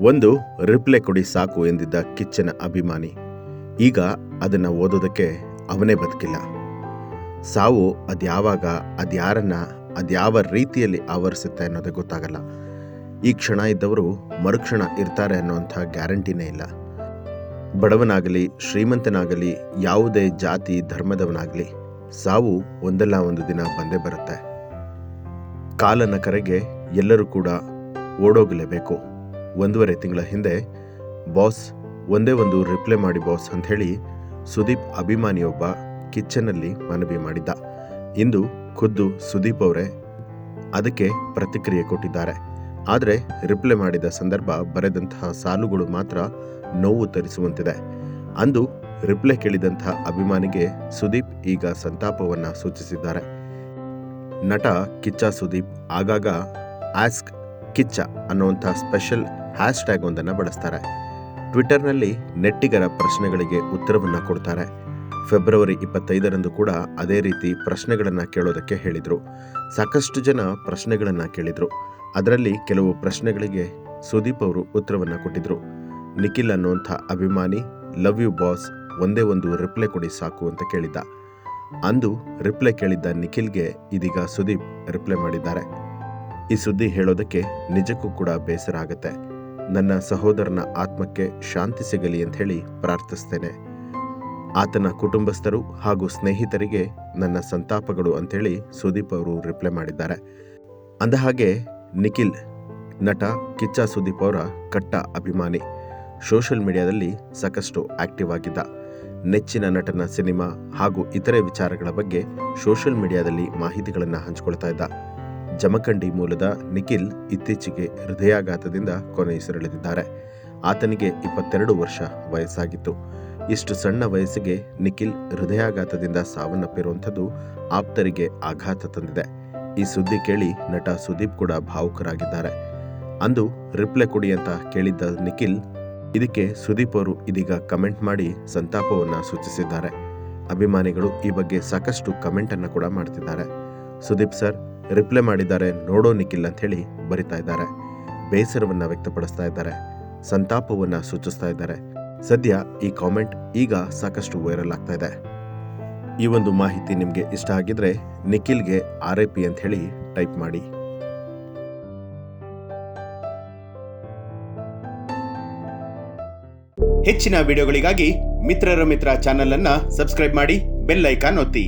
ಒಂದು ರಿಪ್ಲೆ ಕೊಡಿ ಸಾಕು ಎಂದಿದ್ದ ಕಿಚ್ಚನ ಅಭಿಮಾನಿ. ಈಗ ಅದನ್ನು ಓದೋದಕ್ಕೆ ಅವನೇ ಬದುಕಿಲ್ಲ. ಸಾವು ಅದ್ಯಾವಾಗ, ಅದ್ಯಾರನ್ನ, ಅದ್ಯಾವ ರೀತಿಯಲ್ಲಿ ಆವರಿಸುತ್ತೆ ಅನ್ನೋದೇ ಗೊತ್ತಾಗಲ್ಲ. ಈ ಕ್ಷಣ ಇದ್ದವರು ಮರುಕ್ಷಣ ಇರ್ತಾರೆ ಅನ್ನೋಂಥ ಗ್ಯಾರಂಟಿನೇ ಇಲ್ಲ. ಬಡವನಾಗಲಿ, ಶ್ರೀಮಂತನಾಗಲಿ, ಯಾವುದೇ ಜಾತಿ, ಧರ್ಮದವನಾಗಲಿ, ಸಾವು ಒಂದಲ್ಲ ಒಂದು ದಿನ ಬಂದೇ ಬರುತ್ತೆ. ಕಾಲನ ಕರೆಗೆ ಎಲ್ಲರೂ ಕೂಡ ಓಡೋಗಲೇಬೇಕು. ಒಂದೂವರೆ ತಿಂಗಳ ಹಿಂದೆ ಬಾಸ್ ಒಂದೇ ಒಂದು ರಿಪ್ಲೈ ಮಾಡಿ ಬಾಸ್ ಅಂತ ಹೇಳಿ ಸುದೀಪ್ ಅಭಿಮಾನಿಯೊಬ್ಬ ಕಿಚ್ಚನಲ್ಲಿ ಮನವಿ ಮಾಡಿದ್ದ. ಇಂದು ಖುದ್ದು ಸುದೀಪ್ ಅವರೇ ಅದಕ್ಕೆ ಪ್ರತಿಕ್ರಿಯೆ ಕೊಟ್ಟಿದ್ದಾರೆ. ಆದರೆ ರಿಪ್ಲೈ ಮಾಡಿದ ಸಂದರ್ಭ ಬರೆದಂತಹ ಸಾಲುಗಳು ಮಾತ್ರ ನೋವು ತರಿಸುವಂತಿದೆ. ಅಂದು ರಿಪ್ಲೈ ಕೇಳಿದಂತಹ ಅಭಿಮಾನಿಗೆ ಸುದೀಪ್ ಈಗ ಸಂತಾಪವನ್ನ ಸೂಚಿಸಿದ್ದಾರೆ. ನಟ ಕಿಚ್ಚ ಸುದೀಪ್ ಆಗಾಗ ಆಸ್ಕ್ ಕಿಚ್ಚ ಅನ್ನುವಂಥ ಸ್ಪೆಷಲ್ ಹ್ಯಾಶ್ ಟ್ಯಾಗ್ ಒಂದನ್ನು ಬಳಸ್ತಾರೆ. ಟ್ವಿಟರ್ನಲ್ಲಿ ನೆಟ್ಟಿಗರ ಪ್ರಶ್ನೆಗಳಿಗೆ ಉತ್ತರವನ್ನು ಕೊಡ್ತಾರೆ. ಫೆಬ್ರವರಿ ಇಪ್ಪತ್ತೈದರಂದು ಕೂಡ ಅದೇ ರೀತಿ ಪ್ರಶ್ನೆಗಳನ್ನು ಕೇಳೋದಕ್ಕೆ ಹೇಳಿದರು. ಸಾಕಷ್ಟು ಜನ ಪ್ರಶ್ನೆಗಳನ್ನು ಕೇಳಿದರು. ಅದರಲ್ಲಿ ಕೆಲವು ಪ್ರಶ್ನೆಗಳಿಗೆ ಸುದೀಪ್ ಅವರು ಉತ್ತರವನ್ನು ಕೊಟ್ಟಿದ್ರು. ನಿಖಿಲ್ ಅನ್ನುವಂಥ ಅಭಿಮಾನಿ ಲವ್ ಯು ಬಾಸ್ ಒಂದೇ ಒಂದು ರಿಪ್ಲೈ ಕೊಡಿ ಸಾಕು ಅಂತ ಕೇಳಿದ್ದ. ಅಂದು ರಿಪ್ಲೈ ಕೇಳಿದ್ದ ನಿಖಿಲ್ಗೆ ಇದೀಗ ಸುದೀಪ್ ರಿಪ್ಲೈ ಮಾಡಿದ್ದಾರೆ. ಈ ಸುದ್ದಿ ಹೇಳೋದಕ್ಕೆ ನಿಜಕ್ಕೂ ಕೂಡ ಬೇಸರ ಆಗತ್ತೆ. ನನ್ನ ಸಹೋದರನ ಆತ್ಮಕ್ಕೆ ಶಾಂತಿ ಸಿಗಲಿ ಅಂತ ಹೇಳಿ ಪ್ರಾರ್ಥಿಸ್ತೇನೆ. ಆತನ ಕುಟುಂಬಸ್ಥರು ಹಾಗೂ ಸ್ನೇಹಿತರಿಗೆ ನನ್ನ ಸಂತಾಪಗಳು ಅಂಥೇಳಿ ಸುದೀಪ್ ಅವರು ರಿಪ್ಲೈ ಮಾಡಿದ್ದಾರೆ. ಅಂದಹಾಗೆ, ನಿಖಿಲ್ ನಟ ಕಿಚ್ಚ ಸುದೀಪ್ ಅವರ ಕಟ್ಟ ಅಭಿಮಾನಿ ಸೋಷಲ್ ಮೀಡಿಯಾದಲ್ಲಿ ಸಾಕಷ್ಟು ಆಕ್ಟಿವ್ ಆಗಿದ್ದ. ನೆಚ್ಚಿನ ನಟನ ಸಿನಿಮಾ ಹಾಗೂ ಇತರೆ ವಿಚಾರಗಳ ಬಗ್ಗೆ ಸೋಷಿಯಲ್ ಮೀಡಿಯಾದಲ್ಲಿ ಮಾಹಿತಿಗಳನ್ನು ಹಂಚಿಕೊಳ್ತಾ ಇದ್ದ. ಜಮಖಂಡಿ ಮೂಲದ ನಿಖಿಲ್ ಇತ್ತೀಚೆಗೆ ಹೃದಯಾಘಾತದಿಂದ ಕೊನೆಯುಸಿರೆಳೆದಿದ್ದಾರೆ ಆತನಿಗೆ ಇಪ್ಪತ್ತೆರಡು ವರ್ಷ ವಯಸ್ಸಾಗಿತ್ತು. ಇಷ್ಟು ಸಣ್ಣ ವಯಸ್ಸಿಗೆ ನಿಖಿಲ್ ಹೃದಯಾಘಾತದಿಂದ ಸಾವನ್ನಪ್ಪಿರುವಂಥದ್ದು ಆಪ್ತರಿಗೆ ಆಘಾತ ತಂದಿದೆ. ಈ ಸುದ್ದಿ ಕೇಳಿ ನಟ ಸುದೀಪ್ ಕೂಡ ಭಾವುಕರಾಗಿದ್ದಾರೆ. ಅಂದು ರಿಪ್ಲೈ ಕೊಡಿ ಅಂತ ಕೇಳಿದ್ದ ನಿಖಿಲ್, ಇದಕ್ಕೆ ಸುದೀಪ್ ಅವರು ಇದೀಗ ಕಮೆಂಟ್ ಮಾಡಿ ಸಂತಾಪವನ್ನು ಸೂಚಿಸಿದ್ದಾರೆ. ಅಭಿಮಾನಿಗಳು ಈ ಬಗ್ಗೆ ಸಾಕಷ್ಟು ಕಮೆಂಟನ್ನು ಕೂಡ ಮಾಡ್ತಿದ್ದಾರೆ. ಸುದೀಪ್ ಸರ್ ರಿಪ್ಲೈ ಮಾಡಿದ್ದಾರೆ, ನೋಡೋ ನಿಖಿಲ್ ಅಂತ ಹೇಳಿ ಬರಿತಾ ಇದ್ದಾರೆ. ಬೇಸರವನ್ನು ವ್ಯಕ್ತಪಡಿಸ್ತಾ ಇದ್ದಾರೆ, ಸಂತಾಪವನ್ನು ಸೂಚಿಸ್ತಾ ಇದ್ದಾರೆ. ಸದ್ಯ ಈ ಕಾಮೆಂಟ್ ಈಗ ಸಾಕಷ್ಟು ವೈರಲ್ ಆಗ್ತಾ ಇದೆ. ಈ ಒಂದು ಮಾಹಿತಿ ನಿಮಗೆ ಇಷ್ಟ ಆಗಿದ್ರೆ ನಿಖಿಲ್ಗೆ ಆರ್ ಐ ಪಿ ಅಂತ ಹೇಳಿ ಟೈಪ್ ಮಾಡಿ. ಹೆಚ್ಚಿನ ವಿಡಿಯೋಗಳಿಗಾಗಿ ಮಿತ್ರರ ಮಿತ್ರ ಚಾನೆಲ್ ಅನ್ನ ಸಬ್ಸ್ಕ್ರೈಬ್ ಮಾಡಿ, ಬೆಲ್ ಐಕಾನ್ ಒತ್ತಿ.